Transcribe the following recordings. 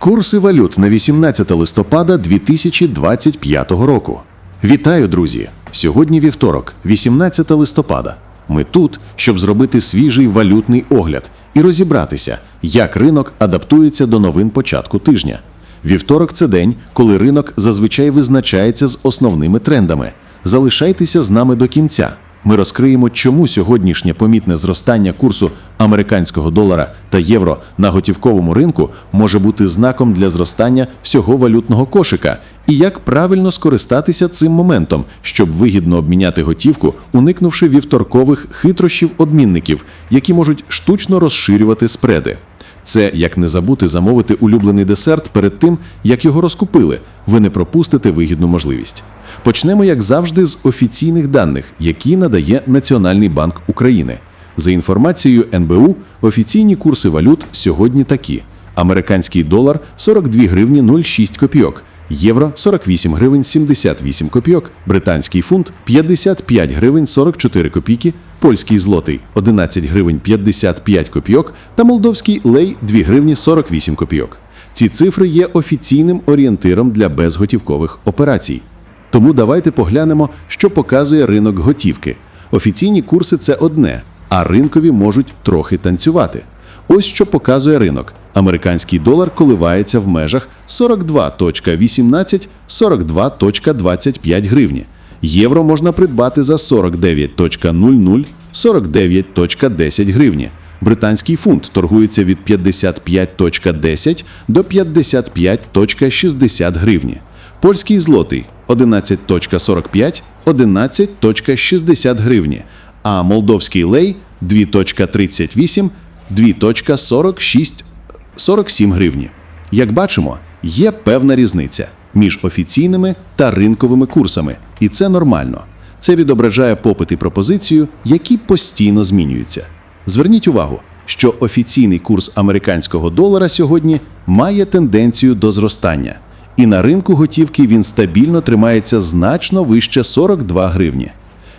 Курси валют на 18 листопада 2025 року. Вітаю, друзі! Сьогодні вівторок, 18 листопада. Ми тут, щоб зробити свіжий валютний огляд і розібратися, як ринок адаптується до новин початку тижня. Вівторок це день, коли ринок зазвичай визначається з основними трендами. Залишайтеся з нами до кінця. Ми розкриємо, чому сьогоднішнє помітне зростання курсу американського долара та євро на готівковому ринку може бути знаком для зростання всього валютного кошика, і як правильно скористатися цим моментом, щоб вигідно обміняти готівку, уникнувши вівторкових хитрощів обмінників, які можуть штучно розширювати спреди. Це як не забути замовити улюблений десерт перед тим, як його розкупили. Ви не пропустите вигідну можливість. Почнемо, як завжди, з офіційних даних, які надає Національний банк України. За інформацією НБУ, офіційні курси валют сьогодні такі: американський долар 42 гривні 06 копійок, євро 48 гривень 78 копійок, британський фунт 55 гривень 44 копійки, польський злотий 11 гривень 55 копійок та молдовський лей 2 гривні 48 копійок. Ці цифри є офіційним орієнтиром для безготівкових операцій. Тому давайте поглянемо, що показує ринок готівки. Офіційні курси це одне, а ринкові можуть трохи танцювати. Ось що показує ринок. Американський долар коливається в межах 42.18-42.25 гривні. Євро можна придбати за 49.00 49.10 гривні. Британський фунт торгується від 55.10 до 55.60 гривні. Польський злотий 11.45 11.60 гривні, а молдовський лей 2.38 2.46 47 гривні. Як бачимо, є певна різниця між офіційними та ринковими курсами, і це нормально. Це відображає попит і пропозицію, які постійно змінюються. Зверніть увагу, що офіційний курс американського долара сьогодні має тенденцію до зростання, і на ринку готівки він стабільно тримається значно вище 42 гривні.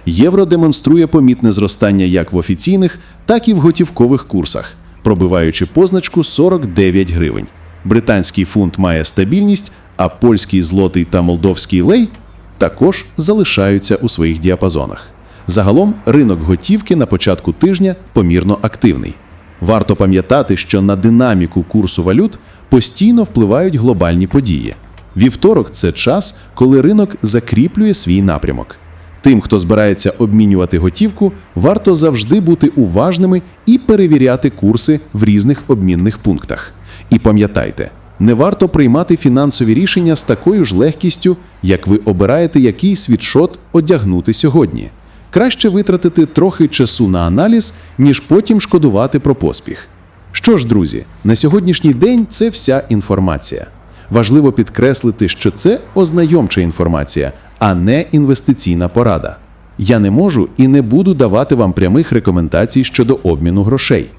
Євро демонструє помітне зростання як в офіційних, так і в готівкових курсах, пробиваючи позначку 49 гривень. Британський фунт має стабільність, а польський злотий та молдовський лей також залишаються у своїх діапазонах. Загалом ринок готівки на початку тижня помірно активний. Варто пам'ятати, що на динаміку курсу валют постійно впливають глобальні події. Вівторок це час, коли ринок закріплює свій напрямок. Тим, хто збирається обмінювати готівку, варто завжди бути уважними і перевіряти курси в різних обмінних пунктах. І пам'ятайте, не варто приймати фінансові рішення з такою ж легкістю, як ви обираєте який світшот одягнути сьогодні. Краще витратити трохи часу на аналіз, ніж потім шкодувати про поспіх. Що ж, друзі, на сьогоднішній день це вся інформація. Важливо підкреслити, що це ознайомча інформація, а не інвестиційна порада. Я не можу і не буду давати вам прямих рекомендацій щодо обміну грошей.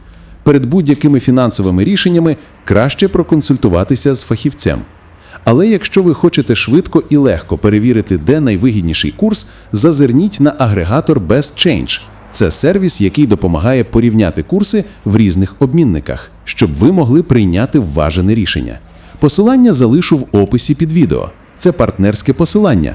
Перед будь-якими фінансовими рішеннями краще проконсультуватися з фахівцем. Але якщо ви хочете швидко і легко перевірити, де найвигідніший курс, зазирніть на агрегатор BestChange. Це сервіс, який допомагає порівняти курси в різних обмінниках, щоб ви могли прийняти вважене рішення. Посилання залишу в описі під відео. Це партнерське посилання,